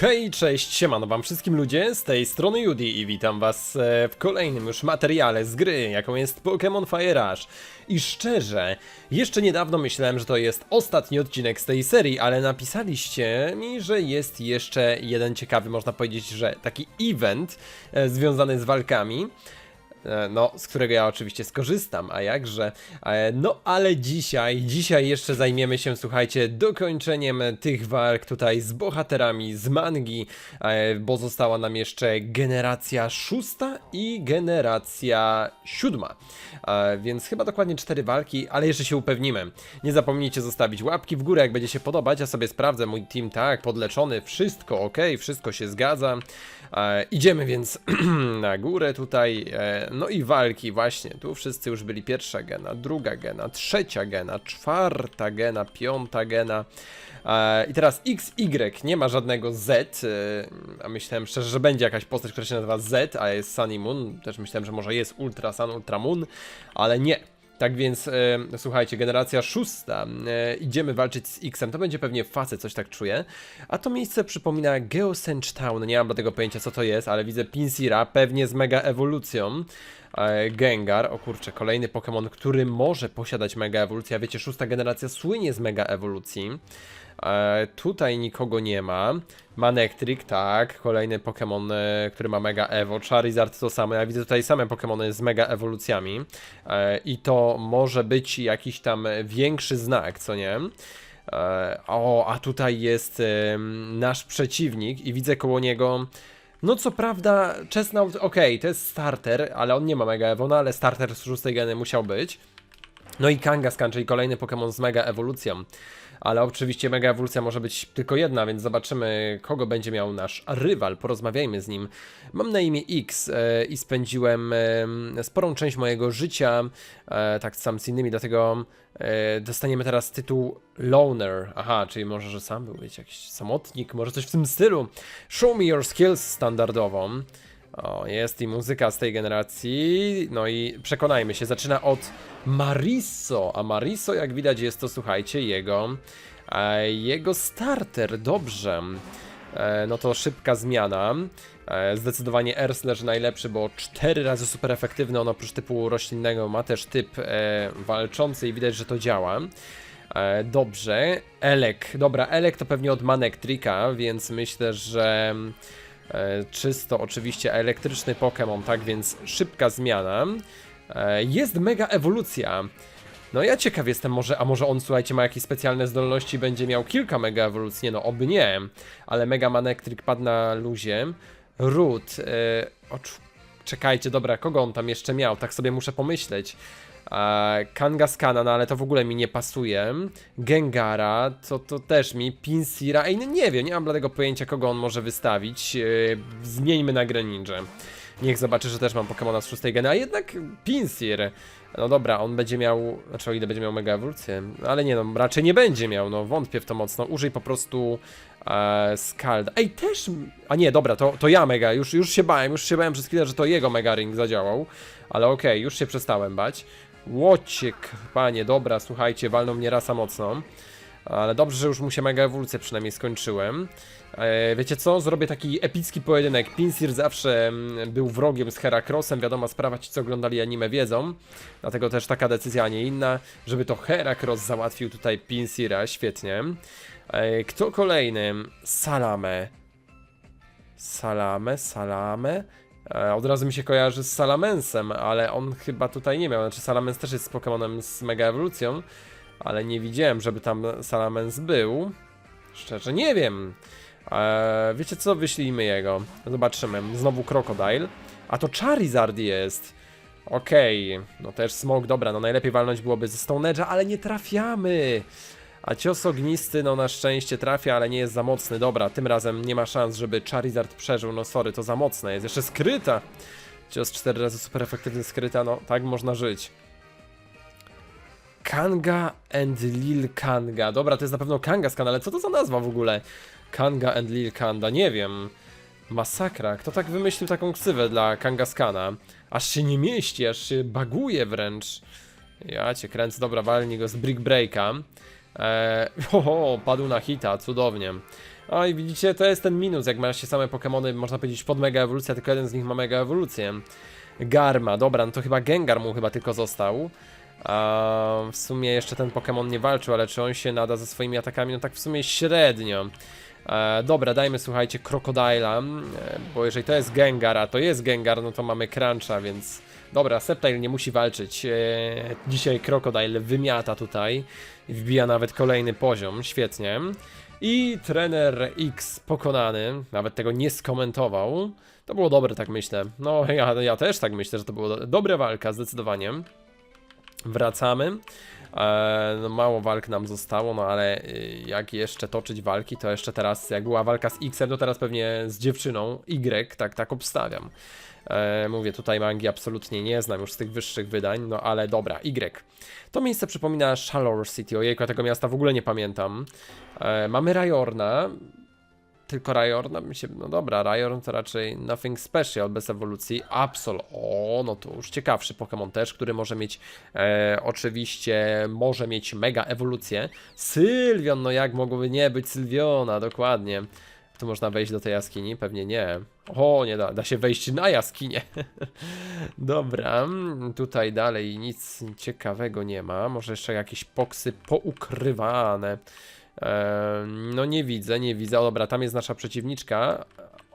Hej, cześć, siemano wam wszystkim ludzie, z tej strony Judy i witam was e, w kolejnym już materiale z gry, jaką jest Pokémon Fire Rush. I szczerze, jeszcze niedawno myślałem, że to jest ostatni odcinek z tej serii, ale napisaliście mi, że jest jeszcze jeden ciekawy, można powiedzieć, że taki event e, związany z walkami. E, No, z którego ja oczywiście skorzystam, a jakże. E, No, ale dzisiaj, dzisiaj jeszcze zajmiemy się, słuchajcie, dokończeniem tych walk tutaj z bohaterami z mangi, e, bo została nam jeszcze generacja szósta i generacja siódma. Więc chyba dokładnie cztery walki, ale jeszcze się upewnimy. Nie zapomnijcie zostawić łapki w górę, jak będzie się podobać. Ja sobie sprawdzę, mój team tak, podleczony, wszystko ok, wszystko się zgadza. Idziemy więc na górę tutaj. No i walki, właśnie. Tu wszyscy już byli pierwsza gena, druga gena, trzecia gena, czwarta gena, piąta gena. E, I teraz XY nie ma żadnego Z, e, a myślałem szczerze, że będzie jakaś postać, która się nazywa Z, a jest Sunny Moon. Też myślałem, że może jest Ultra Sun, Ultra Moon, ale nie. Tak więc, e, słuchajcie, generacja szósta, e, idziemy walczyć z X-em, to będzie pewnie facet, coś tak czuję. A to miejsce przypomina Geosench Town, nie mam do tego pojęcia co to jest, ale widzę Pinsira, pewnie z mega ewolucją. E, Gengar, o kurczę, kolejny Pokémon, który może posiadać mega ewolucję, wiecie, szósta generacja słynie z mega ewolucji. E, tutaj nikogo nie ma. Manectric, tak, kolejny Pokémon, e, który ma Mega Evo. Charizard to samo. Ja widzę tutaj same Pokémony z Mega ewolucjami. E, I to może być jakiś tam większy znak, co nie? E, o, a tutaj jest em, nasz przeciwnik i widzę koło niego. No co prawda, Chestnut, okej, to jest starter, ale on nie ma Mega Evo, no ale starter z szóstej geny musiał być. No i Kangaskhan, czyli kolejny Pokémon z mega ewolucją. Ale oczywiście mega ewolucja może być tylko jedna, więc zobaczymy, kogo będzie miał nasz rywal. Porozmawiajmy z nim. Mam na imię X e, i spędziłem e, sporą część mojego życia, e, tak sam z innymi, dlatego dostaniemy teraz tytuł Loner. Aha, czyli może, że sam był jakiś samotnik, może coś w tym stylu. Show me your skills standardową. O, jest i muzyka z tej generacji. No i przekonajmy się, zaczyna od Mariso. A Mariso, jak widać, jest to, słuchajcie, jego, e, jego starter. Dobrze. E, no to szybka zmiana. E, zdecydowanie Ers leży najlepszy, bo cztery razy super efektywny. On oprócz typu roślinnego ma też typ walczący i widać, że to działa. Dobrze. Elek. Dobra, Elek to pewnie od Manectrika, więc myślę, że czysto oczywiście elektryczny Pokémon, tak więc szybka zmiana. E, jest mega ewolucja. No ja ciekaw jestem, może, a może on, słuchajcie, ma jakieś specjalne zdolności, będzie miał kilka mega ewolucji, nie no, oby nie, ale Mega Manectric padł na luzie. Root, e, o, cz- czekajcie, dobra, kogo on tam jeszcze miał, tak sobie muszę pomyśleć. Kangaskana, no ale to w ogóle mi nie pasuje. Gengara, to, to też mi. Pinsira, ej, no nie wiem, nie mam bladego pojęcia, kogo on może wystawić. E, zmieńmy na Greninja. Niech zobaczy, że też mam Pokemona z szóstej geny, a jednak Pinsir. No dobra, on będzie miał, znaczy o ile będzie miał mega ewolucję, ale nie no, raczej nie będzie miał, no wątpię w to mocno. Użyj po prostu e. Ej, też, a nie, dobra, to, to ja mega, już, już się bałem, już się bałem przez chwilę, że to jego mega ring zadziałał, ale okej, już się przestałem bać. Łociek, panie, dobra, słuchajcie, walną mnie rasa mocno. Ale dobrze, że już mu się mega ewolucję przynajmniej skończyłem. E, wiecie co? Zrobię taki epicki pojedynek. Pinsir zawsze mm, był wrogiem z Herakrosem. Wiadoma sprawa, ci co oglądali anime wiedzą. Dlatego też taka decyzja, a nie inna, żeby to Herakros załatwił tutaj Pinsira. Świetnie. E, kto kolejny? Salame. Salame, Salame. E, Od razu mi się kojarzy z Salamensem, ale on chyba tutaj nie miał. Znaczy, Salamens też jest z Pokemonem z mega ewolucją, ale nie widziałem, żeby tam Salamens był. Szczerze nie wiem. E, wiecie co? Wyślijmy jego. Zobaczymy. Znowu Crocodile. A to Charizard jest. Okej. No też Smok, dobra. No najlepiej walnąć byłoby ze Stone ale nie trafiamy. A cios ognisty, no na szczęście trafia, ale nie jest za mocny. Dobra, tym razem nie ma szans, żeby Charizard przeżył. No sorry, to za mocne jest. Jeszcze skryta. Cios 4 razy super efektywny skryta, no tak można żyć. Kanga and Lil Kanga. Dobra, to jest na pewno Kangaskhan, ale co to za nazwa w ogóle? Kanga and Lil Kanda, nie wiem. Masakra, kto tak wymyślił taką ksywę dla Kangaskana? Aż się nie mieści, aż się baguje wręcz. Ja cię kręcę, dobra, walnij go z Brick Breaka. Eee, oho, padł na hita, cudownie. O i widzicie, to jest ten minus, jak ma się same Pokémony, można powiedzieć pod mega ewolucja, tylko jeden z nich ma mega ewolucję. Garma, dobra, no to chyba Gengar mu chyba tylko został. A w sumie jeszcze ten Pokémon nie walczył, ale czy on się nada ze swoimi atakami? No tak w sumie średnio. E, dobra, dajmy słuchajcie Krokodyla, e, bo jeżeli to jest Gengar, a to jest Gengar, no to mamy Cruncha, więc dobra, Sceptile nie musi walczyć. E, dzisiaj Krokodyle wymiata tutaj, wbija nawet kolejny poziom, świetnie. I trener X pokonany, nawet tego nie skomentował. To było dobre, tak myślę. No, ja, ja też tak myślę, że to była do, dobra walka, zdecydowanie. Wracamy. E, no mało walk nam zostało, no ale y, jak jeszcze toczyć walki, to jeszcze teraz, jak była walka z X-em, to teraz pewnie z dziewczyną Y, tak, tak obstawiam. E, mówię, tutaj mangi absolutnie nie znam już z tych wyższych wydań, no ale dobra, Y. To miejsce przypomina Shallow City, ojejku, ja tego miasta w ogóle nie pamiętam. E, mamy Rajorna, tylko Rajorna się, no dobra, Rajorn to raczej nothing special, bez ewolucji. Absol, o, no to już ciekawszy Pokémon też, który może mieć, e, oczywiście, może mieć mega ewolucję. Sylwion, no jak mogłoby nie być Sylwiona, dokładnie. Tu można wejść do tej jaskini? Pewnie nie. O, nie da, da się wejść na jaskinię. Dobra, tutaj dalej nic ciekawego nie ma. Może jeszcze jakieś poksy poukrywane. Eee, no nie widzę, nie widzę. O dobra, tam jest nasza przeciwniczka.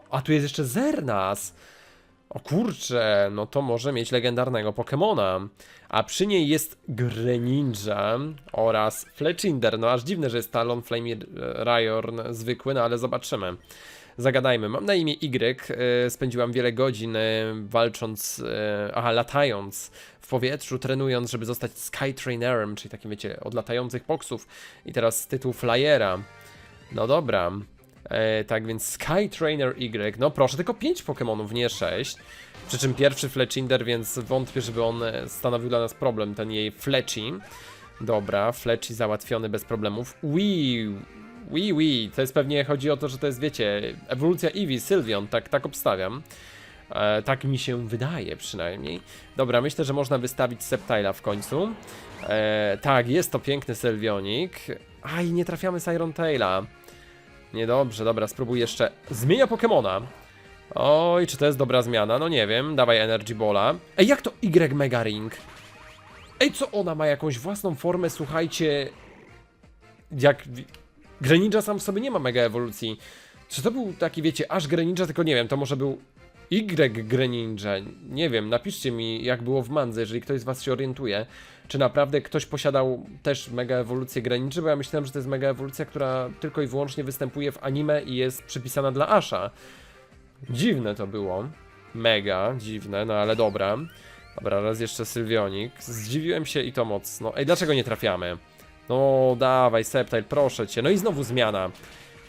A tu jest jeszcze Zernas. O kurczę, no to może mieć legendarnego Pokemona. A przy niej jest Greninja oraz Fletchinder. No aż dziwne, że jest Talon, Flame Ryorn zwykły, no ale zobaczymy. Zagadajmy. Mam na imię Y. e, Spędziłam wiele godzin e, walcząc, e, aha, latając w powietrzu, trenując, żeby zostać Sky Trainerem, czyli takim, wiecie, od latających poksów. I teraz tytuł Flyera. No dobra. E, tak więc Sky Trainer Y. No proszę, tylko 5 Pokémonów, nie 6. Przy czym pierwszy Fletchinder, więc wątpię, żeby on e, stanowił dla nas problem, ten jej Fletchi. Dobra, Fletchi załatwiony bez problemów. Wii, Wii, Wii, to jest pewnie, chodzi o to, że to jest, wiecie, ewolucja Eevee, Sylveon, tak, tak obstawiam. E, tak mi się wydaje przynajmniej. Dobra, myślę, że można wystawić Septila w końcu. E, tak, jest to piękny Sylvionik. Aj, nie trafiamy Siron Taila. Niedobrze, dobra, spróbuj jeszcze. Zmienia Pokemona. Oj, czy to jest dobra zmiana? No nie wiem, dawaj Energy Bola. Ej, jak to Y Mega Ring? Ej, co ona ma jakąś własną formę, słuchajcie. Jak. Greninja sam w sobie nie ma mega ewolucji. Czy to był taki, wiecie, aż Greninja, tylko nie wiem, to może był Y Greninja. Nie wiem, napiszcie mi, jak było w Mandze, jeżeli ktoś z Was się orientuje. Czy naprawdę ktoś posiadał też mega ewolucję Greninja? Bo ja myślałem, że to jest mega ewolucja, która tylko i wyłącznie występuje w anime i jest przypisana dla Asha. Dziwne to było. Mega dziwne, no ale dobra. Dobra, raz jeszcze Sylwionik. Zdziwiłem się i to mocno. Ej, dlaczego nie trafiamy? No, dawaj, Septile, proszę cię. No i znowu zmiana.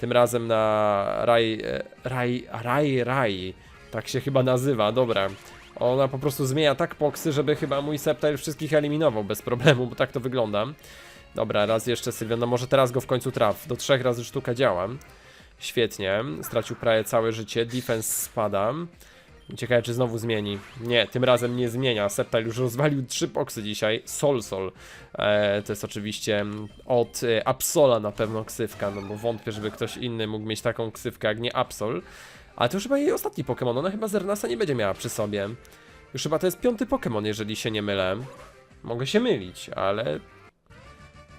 Tym razem na Raj... e, Raj... Raj... Tak się chyba nazywa, dobra. Ona po prostu zmienia tak poksy, żeby chyba mój Septile wszystkich eliminował bez problemu, bo tak to wygląda. Dobra, raz jeszcze Sylwian, no może teraz go w końcu traf. Do trzech razy sztuka działa. Świetnie, stracił prawie całe życie, defense spada. Ciekawe, czy znowu zmieni. Nie, tym razem nie zmienia. Septile już rozwalił trzy poksy dzisiaj. Sol Sol. E, to jest oczywiście od e, Absola na pewno ksywka, no bo wątpię, żeby ktoś inny mógł mieć taką ksywkę jak nie Absol. Ale to już chyba jej ostatni Pokémon. Ona chyba Zernasa nie będzie miała przy sobie. Już chyba to jest piąty Pokémon, jeżeli się nie mylę. Mogę się mylić, ale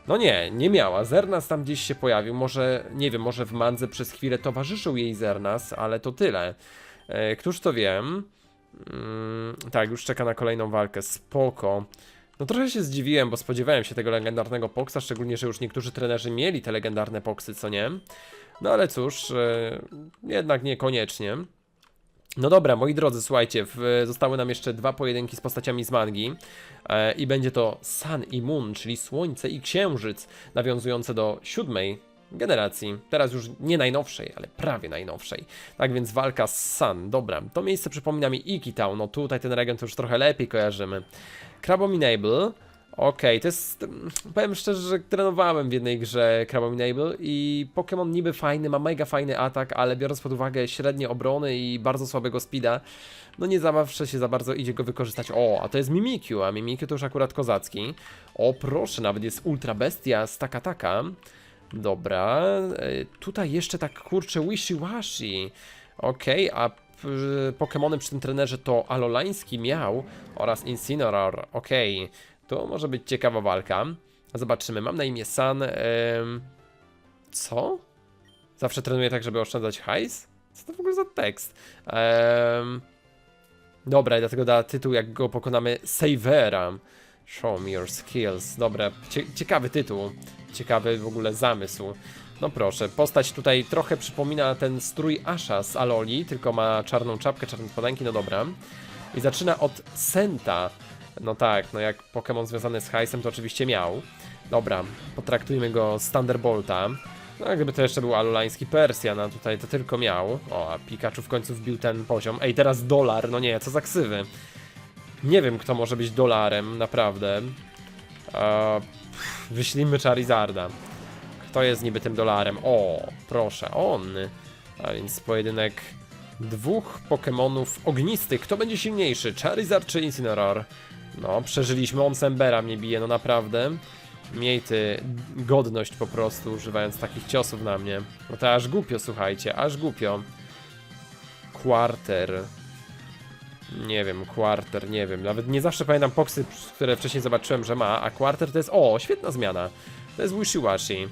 no nie, nie miała. Zernas tam gdzieś się pojawił. Może, nie wiem, może w Mandze przez chwilę towarzyszył jej Zernas, ale to tyle. E, któż to wiem? Mm, tak, już czeka na kolejną walkę. Spoko. No trochę się zdziwiłem, bo spodziewałem się tego legendarnego poksa, szczególnie, że już niektórzy trenerzy mieli te legendarne poksy, co nie? No ale cóż, e, jednak niekoniecznie. No dobra, moi drodzy, słuchajcie, w, zostały nam jeszcze dwa pojedynki z postaciami z mangi e, i będzie to Sun i Moon, czyli Słońce i Księżyc, nawiązujące do siódmej generacji, teraz już nie najnowszej, ale prawie najnowszej. Tak więc walka z Sun, dobra, to miejsce przypomina mi Iki Town, no tutaj ten region to już trochę lepiej kojarzymy. Crabominable, Okej, to jest. Powiem szczerze, że trenowałem w jednej grze Crabominable i Pokémon niby fajny, ma mega fajny atak, ale biorąc pod uwagę średnie obrony i bardzo słabego speeda, no nie zawsze się za bardzo idzie go wykorzystać. O, a to jest Mimikyu, a Mimikyu to już akurat kozacki. O, proszę, nawet jest Ultra Bestia z Takataka. Dobra, e, tutaj jeszcze tak kurczę wishy-washy. Okej, a p- Pokemony przy tym trenerze to Alolański miał oraz Incineroar. Okej, to może być ciekawa walka. Zobaczymy, mam na imię San. co? Zawsze trenuję tak, żeby oszczędzać hajs? Co to w ogóle za tekst? Em, dobra, dlatego da tytuł, jak go pokonamy, Savera. Show me your skills. Dobra, cie ciekawy tytuł. Ciekawy w ogóle zamysł. No proszę, postać tutaj trochę przypomina ten strój Asha z Aloli, tylko ma czarną czapkę, czarne spodenki, no dobra. I zaczyna od Senta. No tak, no jak Pokémon związany z hajsem to oczywiście miał. Dobra, potraktujmy go z Thunderbolta. No gdyby to jeszcze był alolański Persjan, a tutaj to tylko miał. O, a Pikachu w końcu wbił ten poziom. Ej, teraz dolar, no nie, co za ksywy. Nie wiem, kto może być dolarem, naprawdę. Eee, wyślijmy Charizarda. Kto jest niby tym dolarem? O, proszę, on. A więc pojedynek dwóch Pokemonów ognistych. Kto będzie silniejszy? Charizard czy Incineroar? No, przeżyliśmy. On Sembera mnie bije, no naprawdę. Miej ty godność po prostu, używając takich ciosów na mnie. No to aż głupio, słuchajcie, aż głupio. Quarter. Nie wiem, Quarter, nie wiem. Nawet nie zawsze pamiętam poksy, które wcześniej zobaczyłem, że ma, a Quarter to jest... O, świetna zmiana. To jest Wishy-Washy.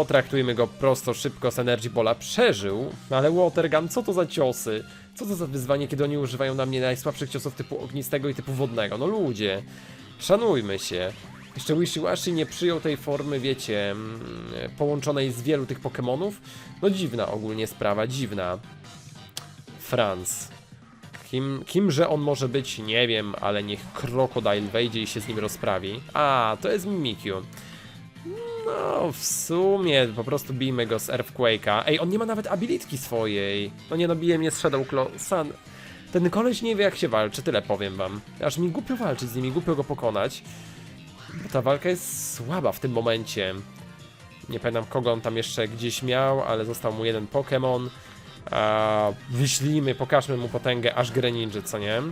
Potraktujmy go prosto, szybko z Energy Bola. Przeżył, ale Watergun, co to za ciosy? Co to za wyzwanie, kiedy oni używają na mnie najsłabszych ciosów typu ognistego i typu wodnego? No ludzie, szanujmy się. Jeszcze Wishy-Washy nie przyjął tej formy, wiecie, mm, połączonej z wielu tych Pokémonów. No dziwna ogólnie sprawa, dziwna. Franz. Kim, kimże on może być, nie wiem, ale niech Crocodile wejdzie i się z nim rozprawi. A, to jest Mimikyu. No, w sumie po prostu bijmy go z Earthquake'a. Ej, on nie ma nawet abilitki swojej. No nie no, bije mnie z Shadow. Ten koleś nie wie jak się walczy, tyle powiem wam. Aż mi głupio walczyć z nimi, głupio go pokonać. Bo ta walka jest słaba w tym momencie. Nie pamiętam kogo on tam jeszcze gdzieś miał, ale został mu jeden Pokémon. A, wyślijmy, pokażmy mu potęgę aż Greninja, co nie?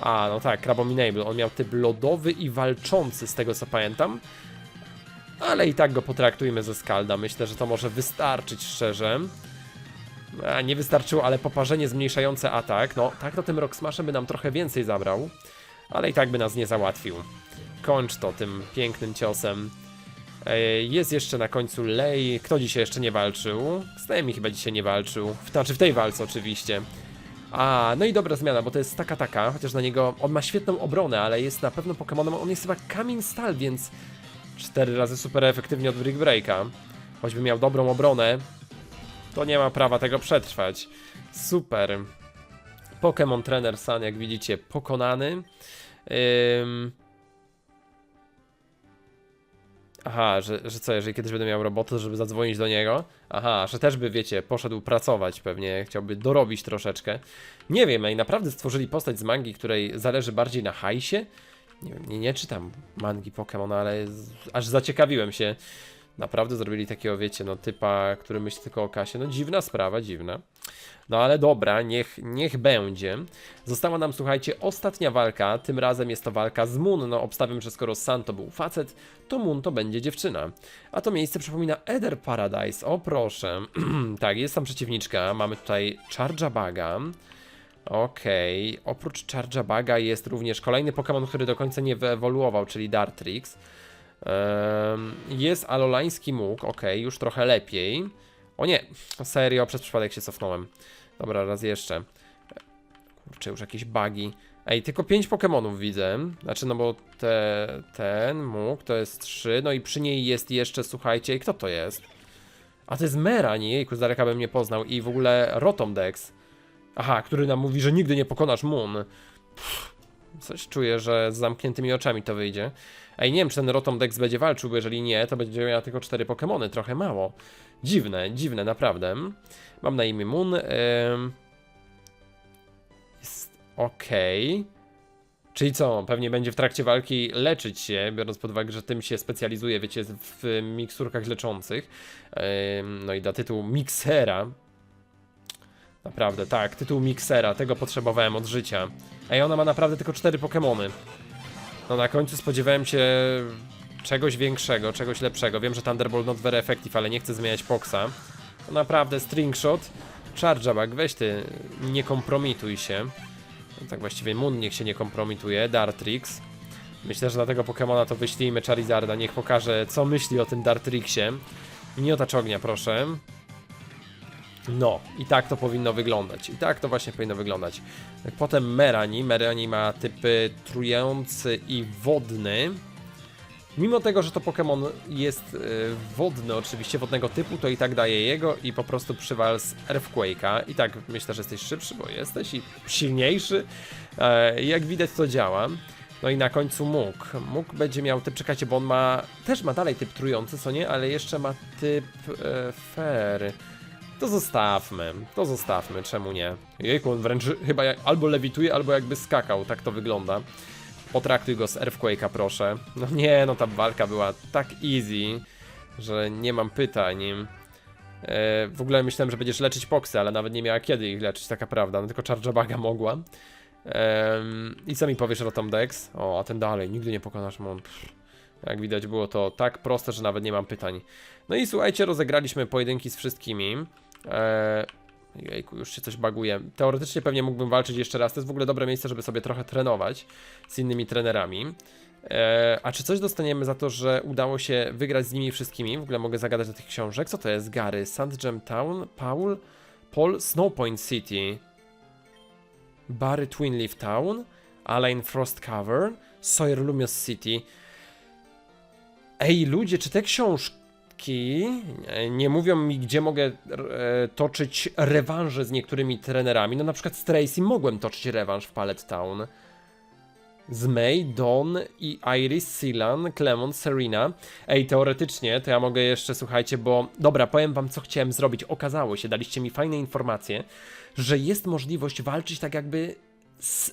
A, no tak, Crabominable. On miał typ lodowy i walczący, z tego co pamiętam. Ale i tak go potraktujmy ze Skalda. Myślę, że to może wystarczyć szczerze. A, nie wystarczyło, ale poparzenie zmniejszające atak. No, tak to tym Rock Smashem by nam trochę więcej zabrał. Ale i tak by nas nie załatwił. Kończ to tym pięknym ciosem. E, Jest jeszcze na końcu Lej. Kto dzisiaj jeszcze nie walczył? Znajemi chyba dzisiaj nie walczył. Znaczy w tej walce oczywiście. A, no i dobra zmiana, bo to jest taka taka, chociaż na niego on ma świetną obronę, ale jest na pewno Pokemonem, on jest chyba kamień stal, więc cztery razy super efektywnie od Brick Breaka. Choćby miał dobrą obronę, to nie ma prawa tego przetrwać. Super. Pokémon Trainer Sun, jak widzicie, pokonany. Ym... Aha, że, że co, jeżeli kiedyś będę miał robotę, żeby zadzwonić do niego? Aha, że też by, wiecie, poszedł pracować pewnie, chciałby dorobić troszeczkę. Nie wiem, ej, naprawdę stworzyli postać z mangi, której zależy bardziej na hajsie? Nie wiem, nie, nie czytam mangi Pokémon, ale aż zaciekawiłem się. Naprawdę zrobili takiego, wiecie, no typa, który myśli tylko o kasie. No dziwna sprawa, dziwna. No ale dobra, niech, niech będzie. Została nam, słuchajcie, ostatnia walka. Tym razem jest to walka z Moon. No obstawiam, że skoro San to był facet, to Moon to będzie dziewczyna. A to miejsce przypomina Eder Paradise. O proszę. tak, jest tam przeciwniczka. Mamy tutaj Chargeabaga. Okej, oprócz Chargeabaga jest również kolejny Pokémon, który do końca nie wyewoluował, czyli Dartrix. Em, jest Alolański Mógł, okej, już trochę lepiej. O nie, serio, przez przypadek się cofnąłem. Dobra, raz jeszcze. Kurczę, już jakieś bugi. Ej, tylko 5 Pokémonów widzę. Znaczy, no bo te, ten mógł to jest 3, no i przy niej jest jeszcze, słuchajcie, kto to jest? A to jest Mera, nie? Jejku, z daleka bym nie poznał. I w ogóle Rotomdex. Aha, który nam mówi, że nigdy nie pokonasz Moon. Pff, coś czuję, że z zamkniętymi oczami to wyjdzie. Ej, nie wiem, czy ten Rotomdex będzie walczył, bo jeżeli nie, to będzie miała tylko 4 Pokémony, trochę mało. Dziwne, dziwne, naprawdę. Mam na imię Moon. Ym... Jest okej. Czyli co, pewnie będzie w trakcie walki leczyć się, biorąc pod uwagę, że tym się specjalizuje, wiecie, w miksurkach leczących. No i da tytuł Mixera. Naprawdę, tak, tytuł Mixera, tego potrzebowałem od życia. A ona ma naprawdę tylko cztery Pokémony. No na końcu spodziewałem się czegoś większego, czegoś lepszego. Wiem, że Thunderbolt not very effective, ale nie chcę zmieniać Poxa. To naprawdę Stringshot. Chargeback, weź ty, nie kompromituj się. No tak właściwie Moon niech się nie kompromituje. Dartrix. Myślę, że dla tego Pokemona to wyślijmy Charizarda, niech pokaże co myśli o tym Dartrixie. Miotacz ognia, proszę. No, i tak to powinno wyglądać. I tak to właśnie powinno wyglądać. Potem Merani. Merani ma typy trujący i wodny. Mimo tego, że to Pokémon jest e, wodny, oczywiście wodnego typu, to i tak daje jego i po prostu przywal z Earthquake'a. I tak myślę, że jesteś szybszy, bo jesteś i silniejszy. E, jak widać to działa. No i na końcu mógł. Mógł będzie miał typ, czekajcie, bo on ma, też ma dalej typ trujący, co nie, ale jeszcze ma typ e, fair. To zostawmy, to zostawmy, czemu nie? Jejku, on wręcz chyba jak, albo lewituje, albo jakby skakał, tak to wygląda. Potraktuj go z Earthquake'a, proszę. No nie, no ta walka była tak easy, że nie mam pytań. E, w ogóle myślałem, że będziesz leczyć poksy, ale nawet nie miała kiedy ich leczyć, taka prawda. No tylko Chargebaga mogła. I co mi powiesz, Rotom Dex? O, a ten dalej, nigdy nie pokonasz Mon. Jak widać było to tak proste, że nawet nie mam pytań. No i słuchajcie, rozegraliśmy pojedynki z wszystkimi. Eee, jejku, już się coś baguje. Teoretycznie pewnie mógłbym walczyć jeszcze raz. To jest w ogóle dobre miejsce, żeby sobie trochę trenować z innymi trenerami. Eee, a czy coś dostaniemy za to, że udało się wygrać z nimi wszystkimi? W ogóle mogę zagadać do tych książek. Co to jest? Gary, Sandgem Town, Paul, Paul, Snowpoint City, Barry Twinleaf Town, Alain Frost Cavern, Sawyer Lumios City. Ej, ludzie, czy te książki e, nie mówią mi, gdzie mogę e, toczyć rewanże z niektórymi trenerami? No na przykład z Tracy mogłem toczyć rewanż w Pallet Town. Z May, Dawn i Iris, Silan, Clemont, Serena. Ej, teoretycznie to ja mogę jeszcze, słuchajcie, bo... Dobra, powiem wam, co chciałem zrobić. Okazało się, daliście mi fajne informacje, że jest możliwość walczyć tak jakby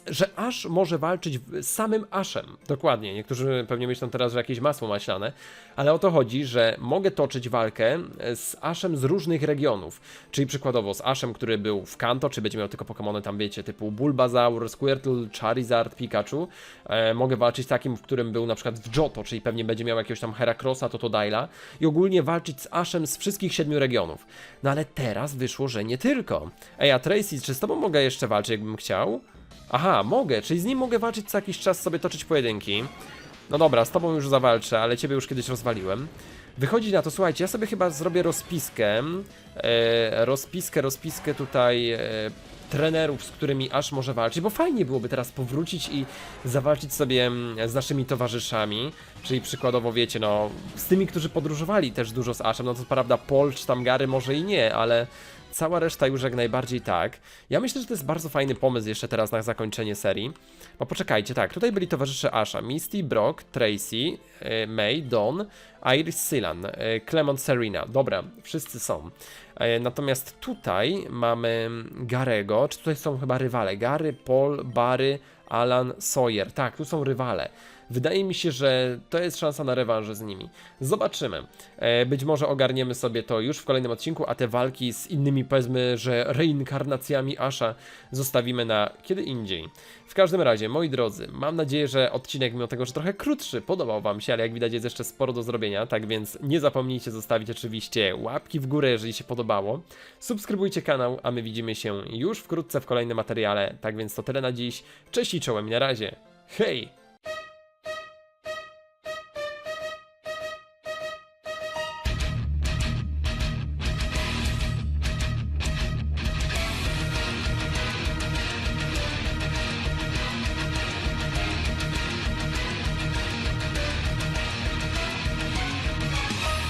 że Ash może walczyć z samym Ashem. Dokładnie. Niektórzy pewnie myślą teraz, że jakieś masło maślane, ale o to chodzi, że mogę toczyć walkę e, z Ashem z różnych regionów. Czyli przykładowo z Ashem, który był w Kanto, czy będzie miał tylko Pokémony tam, wiecie, typu Bulbasaur, Squirtle, Charizard, Pikachu. E, mogę walczyć z takim, w którym był na przykład w Johto, czyli pewnie będzie miał jakiegoś tam Heracrossa, Totodile'a i ogólnie walczyć z Ashem z wszystkich siedmiu regionów. No ale teraz wyszło, że nie tylko. Ej, a Tracy, czy z tobą mogę jeszcze walczyć, jakbym chciał? Aha, mogę, czyli z nim mogę walczyć co jakiś czas sobie toczyć pojedynki. No dobra, z tobą już zawalczę, ale ciebie już kiedyś rozwaliłem. Wychodzi na to, słuchajcie, ja sobie chyba zrobię rozpiskę, e, rozpiskę, rozpiskę tutaj e, trenerów, z którymi aż może walczyć, bo fajnie byłoby teraz powrócić i zawalczyć sobie mm, z naszymi towarzyszami, czyli przykładowo wiecie, no, z tymi, którzy podróżowali też dużo z Ashem, no to prawda Pol czy tam Gary może i nie, ale cała reszta już jak najbardziej tak. Ja myślę, że to jest bardzo fajny pomysł jeszcze teraz na zakończenie serii. Bo poczekajcie, tak, tutaj byli towarzysze Asha, Misty, Brock, Tracy, e, May, Dawn, Iris Silan, e, Clement Serena. Dobra, wszyscy są. E, Natomiast tutaj mamy Garego, czy tutaj są chyba rywale? Gary, Paul, Barry, Alan, Sawyer. Tak, tu są rywale. Wydaje mi się, że to jest szansa na rewanże z nimi. Zobaczymy. E, być może ogarniemy sobie to już w kolejnym odcinku, a te walki z innymi, powiedzmy, że reinkarnacjami Asha zostawimy na kiedy indziej. W każdym razie, moi drodzy, mam nadzieję, że odcinek, mimo tego, że trochę krótszy, podobał Wam się, ale jak widać jest jeszcze sporo do zrobienia, tak więc nie zapomnijcie zostawić oczywiście łapki w górę, jeżeli się podobało. Subskrybujcie kanał, a my widzimy się już wkrótce w kolejnym materiale. Tak więc to tyle na dziś. Cześć i czołem i na razie. Hej!